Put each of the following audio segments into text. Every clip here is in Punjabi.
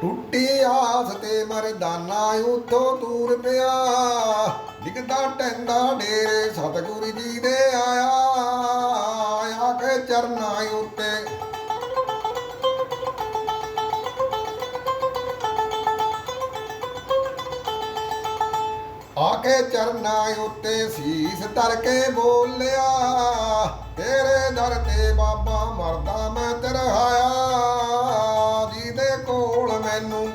ਟੁੱਟੀ ਆਸ ਤੇ ਮਰਦਾਨਾ ਉਥੋਂ ਦੂਰ ਪਿਆ। ਡਿਗਦਾ ਟੈਂਦਾ ਡੇਰੇ ਸਤਿਗੁਰੂ ਜੀ ਦੇ ਆਇਆ। ਆਖੇ ਕੇ ਚਰਨਾਂ ਉੱਤੇ। ਆ ਕੇ ਚਰਨਾਂ ਉੱਤੇ ਸੀਸ ਧਰ ਕੇ ਬੋਲਿਆ, ਤੇਰੇ ਦਰ ਤੇ ਬਾਬਾ ਮਰਦਾ ਕੋਲ ਮੈਨੂੰ।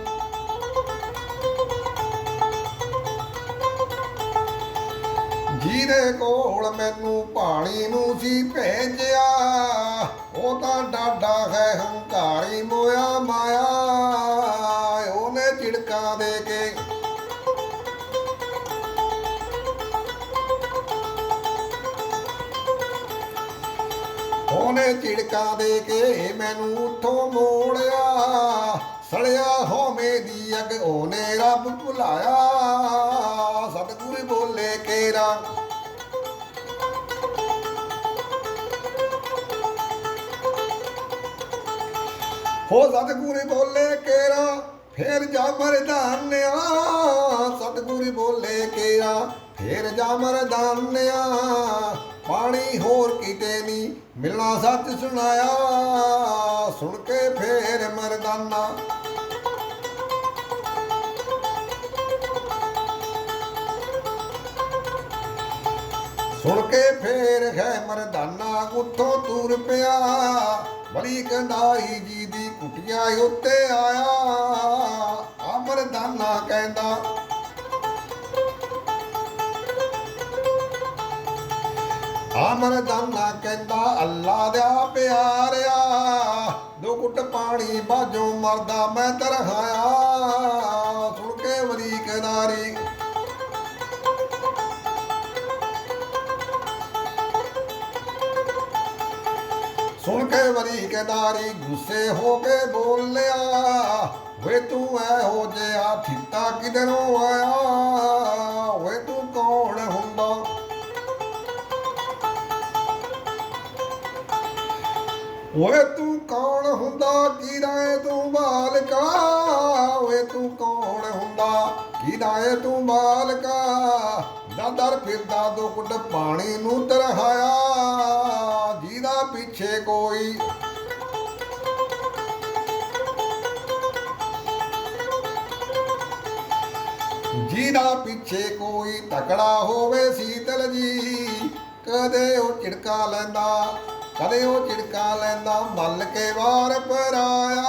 ਜਿਹਦੇ ਕੋਲ ਮੈਨੂੰ ਪਾਣੀ ਨੂੰ ਸੀ ਭੇਜਿਆ, ਉਹ ਤਾਂ ਡਾਡਾ ਹੈ ਹੰਕਾਰੀ ਮੋਇਆ ਮਾਇਆ। ਉਹਨੇ ਝਿੜਕਾਂ ਦੇ ਕੇ ਉਹਨੇ ਝਿੜਕਾਂ ਦੇ ਕੇ ਮੈਨੂੰ ਉੱਥੋਂ ਮੋੜਿਆ। ਸੜਿਆ ਹੋਮੇ ਦੀ ਅਗ, ਉਹਨੇ ਰੱਬ ਭੁਲਾਇਆ। ਸਤਿਗੁਰ ਬੋਲੇ ਕੇਰਾ। ਹੋ ਸਤਿਗੁਰ ਬੋਲੇ ਕੇਰਾ, ਫੇਰ ਜਾ ਮਰਦਾਨਿਆ ਸਤਿਗੁਰ ਬੋਲੇ ਕੇਰਾ, ਫੇਰ ਜਾ ਮਰਦਾਨਿਆ ਪਾਣੀ ਹੋਰ ਕਿਤੇ ਨਹੀਂ ਮਿਲਣਾ, ਸੱਚ ਸੁਣਾਇਆ। ਸੁਣ ਕੇ ਫੇਰ ਮਰਦਾਨਾ। ਸੁਣ ਕੇ ਫੇਰ ਹੈ ਮਰਦਾਨਾ ਉੱਥੋਂ ਦੂਰ ਪਿਆ। ਬੜੀ ਕੰਧਾਈ ਜੀ ਦੀ ਕੁਟੀਆਂ ਉੱਤੇ ਆਇਆ। ਆ ਮਰਦਾਨਾ ਕਹਿੰਦਾ ਆ ਮਰਦਾਨਾ ਕਹਿੰਦਾ, ਅੱਲਾ ਦਾ ਪਿਆਰਿਆ, ਦੋ ਕੁੱਟ ਪਾਣੀ ਬਾਜੋ ਮਰਦਾ ਮੈਂ ਤਰਹਾਇਆ। ਸੁਣ ਕੇ ਵਰੀ ਕਿਨਾਰੀ ਸੁਣ ਕੇ ਵਰੀ ਕੇਦਾਰੀ ਗੁੱਸੇ ਹੋ ਕੇ ਬੋਲਿਆ ਵੇ ਤੂੰ ਐਹੋ ਜਿਹਾ ਥਿੱਤਾ ਕਿਧਰੋਂ ਆਇਆ? ਵੇ ਤੂੰ ਕੌਣ ਹੁੰਦਾ? ਓਏ ਤੂੰ ਕੌਣ ਹੁੰਦਾ? ਕਿਹਦਾ ਏ ਤੂੰ ਮਾਲਕਾ ਓਏ ਤੂੰ ਕੌਣ ਹੁੰਦਾ? ਕਿਹਦਾ ਏ ਤੂੰ ਮਾਲਕਾ ਦਰ ਫਿਰਦਾ, ਦੋ ਪਾਣੀ ਨੂੰ ਤਰਹਾਇਆ ਜਿਹਦਾ ਪਿੱਛੇ ਕੋਈ ਜਿਹਦਾ ਪਿੱਛੇ ਕੋਈ ਤਕੜਾ ਹੋਵੇ ਸੀਤਲ ਜੀ, ਕਦੇ ਉਹ ਝਿੜਕਾ ਲੈਂਦਾ, ਕਦੇ ਉਹ ਝਿੜਕਾ ਲੈਂਦਾ, ਮੱਲ ਕੇ ਵਾਰ ਪਰਾਇਆ।